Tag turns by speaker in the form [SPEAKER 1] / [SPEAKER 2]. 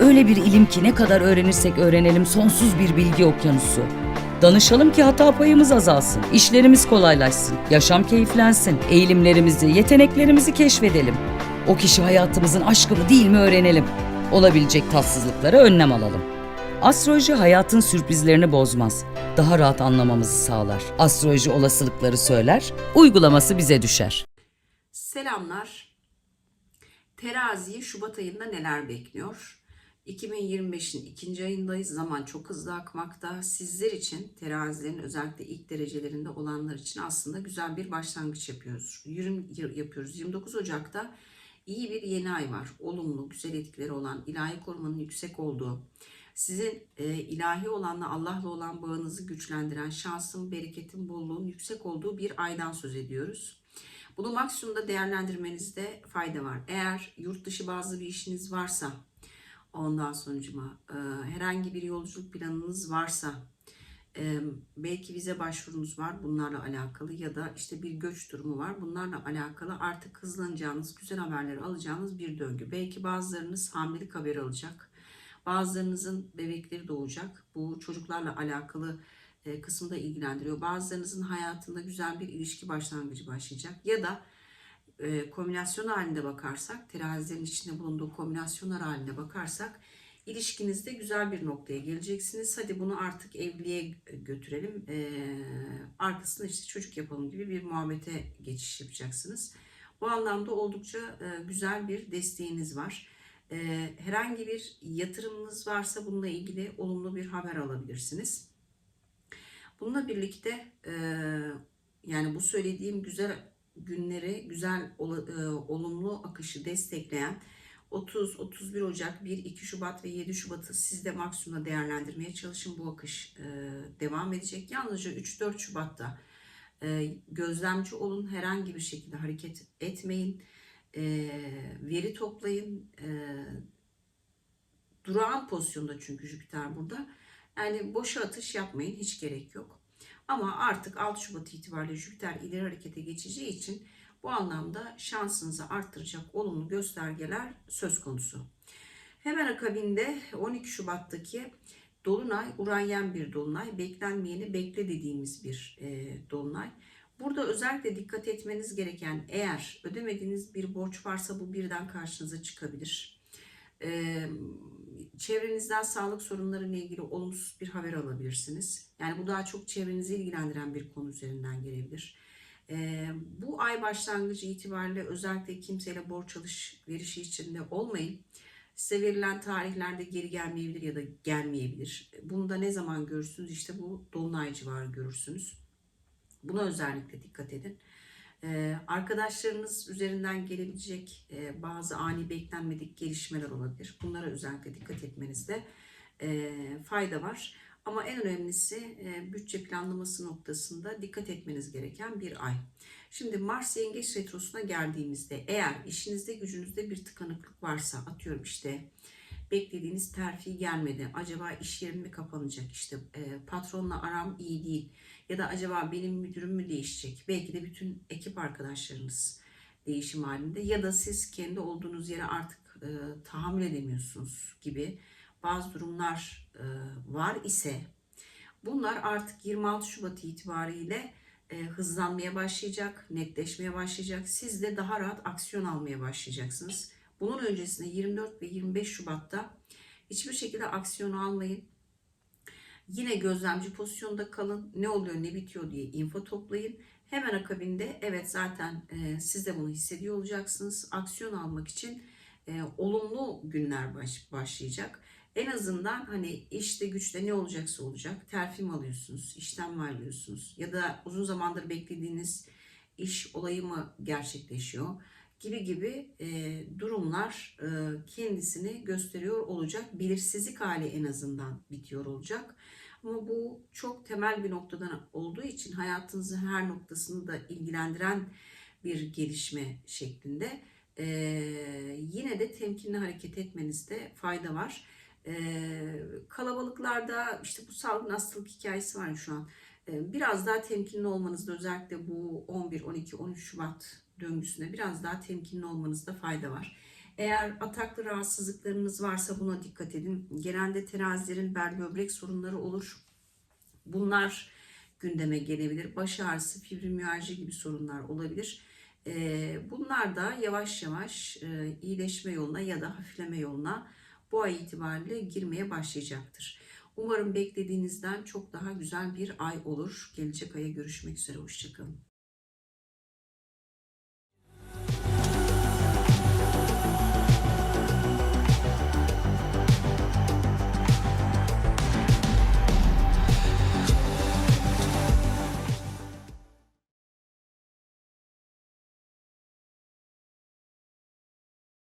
[SPEAKER 1] Öyle bir ilim ki ne kadar öğrenirsek öğrenelim sonsuz bir bilgi okyanusu. Danışalım ki hata payımız azalsın, işlerimiz kolaylaşsın, yaşam keyiflensin, eğilimlerimizi, yeteneklerimizi keşfedelim. O kişi hayatımızın aşkı mı değil mi öğrenelim. Olabilecek tatsızlıklara önlem alalım. Astroloji hayatın sürprizlerini bozmaz. Daha rahat anlamamızı sağlar. Astroloji olasılıkları söyler, uygulaması bize düşer.
[SPEAKER 2] Selamlar. Terazi'yi Şubat ayında neler bekliyor? 2025'in ikinci ayındayız. Zaman çok hızlı akmakta. Sizler için terazilerin özellikle ilk derecelerinde olanlar için aslında güzel bir başlangıç yapıyoruz. Yürüm yapıyoruz. 29 Ocak'ta iyi bir yeni ay var. Olumlu, güzel etkileri olan, ilahi korumanın yüksek olduğu, sizin e, ilahi olanla Allah'la olan bağınızı güçlendiren, şansın, bereketin, bolluğun yüksek olduğu bir aydan söz ediyoruz. Bunu maksimumda değerlendirmenizde fayda var. Eğer yurt dışı bazı bir işiniz varsa, ondan sonucuma e, herhangi bir yolculuk planınız varsa, e, belki vize başvurunuz var bunlarla alakalı ya da işte bir göç durumu var bunlarla alakalı artık hızlanacağınız, güzel haberleri alacağınız bir döngü. Belki bazılarınız hamilelik haberi alacak, bazılarınızın bebekleri doğacak. Bu çocuklarla alakalı e, kısmı da ilgilendiriyor. Bazılarınızın hayatında güzel bir ilişki başlangıcı başlayacak ya da e, kombinasyon halinde bakarsak, terazilerin içinde bulunduğu kombinasyonlar halinde bakarsak ilişkinizde güzel bir noktaya geleceksiniz. Hadi bunu artık evliliğe götürelim. E, arkasında işte çocuk yapalım gibi bir muhabbete geçiş yapacaksınız. Bu anlamda oldukça e, güzel bir desteğiniz var. E, herhangi bir yatırımınız varsa bununla ilgili olumlu bir haber alabilirsiniz. Bununla birlikte e, yani bu söylediğim güzel günleri, güzel e, olumlu akışı destekleyen 30, 31 Ocak, 1, 2 Şubat ve 7 Şubat'ı siz de maksimumda değerlendirmeye çalışın. Bu akış e, devam edecek. Yalnızca 3-4 Şubat'ta e, gözlemci olun. Herhangi bir şekilde hareket etmeyin. E, veri toplayın. E, durağan pozisyonda çünkü Jüpiter burada. Yani boşa atış yapmayın. Hiç gerek yok. Ama artık 6 Şubat itibariyle Jüpiter ileri harekete geçeceği için bu anlamda şansınızı arttıracak olumlu göstergeler söz konusu. Hemen akabinde 12 Şubat'taki Dolunay, Uranyen bir Dolunay, beklenmeyeni bekle dediğimiz bir e, Dolunay. Burada özellikle dikkat etmeniz gereken eğer ödemediğiniz bir borç varsa bu birden karşınıza çıkabilir. E, çevrenizden sağlık sorunları ile ilgili olumsuz bir haber alabilirsiniz. Yani bu daha çok çevrenizi ilgilendiren bir konu üzerinden gelebilir. Ee, bu ay başlangıcı itibariyle özellikle kimseyle borç alışverişi içinde olmayın. Size verilen tarihlerde geri gelmeyebilir ya da gelmeyebilir. Bunu da ne zaman görürsünüz? İşte bu dolunay civarı görürsünüz. Buna özellikle dikkat edin. Ee, arkadaşlarınız üzerinden gelebilecek e, bazı ani beklenmedik gelişmeler olabilir. Bunlara özellikle dikkat etmenizde e, fayda var. Ama en önemlisi e, bütçe planlaması noktasında dikkat etmeniz gereken bir ay. Şimdi Mars Yengeç Retrosu'na geldiğimizde eğer işinizde gücünüzde bir tıkanıklık varsa atıyorum işte beklediğiniz terfi gelmedi. Acaba iş yerim mi kapanacak? İşte e, patronla aram iyi değil. Ya da acaba benim müdürüm mü değişecek? Belki de bütün ekip arkadaşlarınız değişim halinde. Ya da siz kendi olduğunuz yere artık e, tahammül edemiyorsunuz gibi bazı durumlar e, var ise bunlar artık 26 Şubat itibariyle e, hızlanmaya başlayacak, netleşmeye başlayacak. Siz de daha rahat aksiyon almaya başlayacaksınız. Bunun öncesinde 24 ve 25 Şubat'ta hiçbir şekilde aksiyon almayın. Yine gözlemci pozisyonda kalın. Ne oluyor ne bitiyor diye info toplayın. Hemen akabinde evet zaten e, siz de bunu hissediyor olacaksınız. Aksiyon almak için e, olumlu günler baş, başlayacak. En azından hani işte güçte ne olacaksa olacak. Terfi mi alıyorsunuz, işten mi ayrılıyorsunuz ya da uzun zamandır beklediğiniz iş olayı mı gerçekleşiyor gibi gibi e, durumlar e, kendisini gösteriyor olacak. Belirsizlik hali en azından bitiyor olacak. Ama bu çok temel bir noktadan olduğu için hayatınızın her noktasını da ilgilendiren bir gelişme şeklinde. Ee, yine de temkinli hareket etmenizde fayda var. Ee, kalabalıklarda işte bu salgın hastalık hikayesi var şu an. Ee, biraz daha temkinli olmanızda özellikle bu 11, 12, 13 Şubat döngüsünde biraz daha temkinli olmanızda fayda var. Eğer ataklı rahatsızlıklarınız varsa buna dikkat edin. Genelde terazilerin bel böbrek sorunları olur. Bunlar gündeme gelebilir. Baş ağrısı, fibromiyalji gibi sorunlar olabilir. Ee, Bunlar da yavaş yavaş e, iyileşme yoluna ya da hafifleme yoluna bu ay itibariyle girmeye başlayacaktır. Umarım beklediğinizden çok daha güzel bir ay olur. Gelecek aya görüşmek üzere. Hoşçakalın.